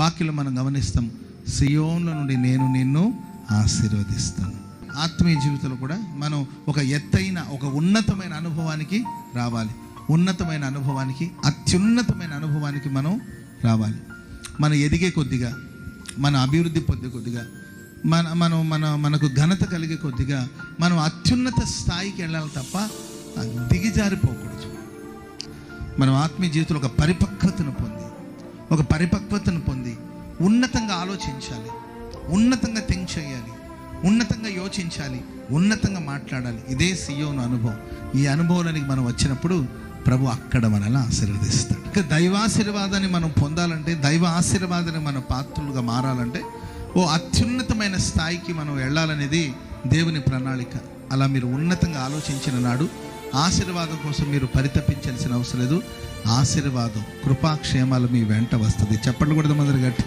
వాక్యలో మనం గమనిస్తాం సియోన్ల నుండి నేను నిన్ను ఆశీర్వదిస్తాను. ఆత్మీయ జీవితంలో కూడా మనం ఒక ఎత్తైన ఒక ఉన్నతమైన అనుభవానికి రావాలి. ఉన్నతమైన అనుభవానికి అత్యున్నతమైన అనుభవానికి మనం రావాలి. మనం ఎదిగే కొద్దిగా మన అభివృద్ధి పొందే కొద్దిగా మన మనం మన మనకు ఘనత కలిగే కొద్దిగా మనం అత్యున్నత స్థాయికి వెళ్ళాలి తప్ప దిగిజారిపోకూడదు మనం ఆత్మీయ జీవితంలో ఒక పరిపక్వతను పొంది ఒక పరిపక్వతను పొంది ఉన్నతంగా ఆలోచించాలి. ఉన్నతంగా థింక్ చేయాలి. ఉన్నతంగా యోచించాలి. ఉన్నతంగా మాట్లాడాలి. ఇదే సియోను అనుభవం. ఈ అనుభవానికి మనం వచ్చినప్పుడు ప్రభు అక్కడ మనల్ని ఆశీర్వదిస్తాడు. ఇక దైవాశీర్వాదాన్ని మనం పొందాలంటే దైవ ఆశీర్వాదాన్ని మనం పాత్రలుగా మారాలంటే ఓ అత్యున్నతమైన స్థాయికి మనం వెళ్ళాలనేది దేవుని ప్రణాళిక. అలా మీరు ఉన్నతంగా ఆలోచించిన నాడు ఆశీర్వాదం కోసం మీరు పరితపించాల్సిన అవసరం లేదు. ఆశీర్వాదం కృపాక్షేమాలు మీ వెంట వస్తుంది. చెప్పండి కూడా మొదలు గట్టి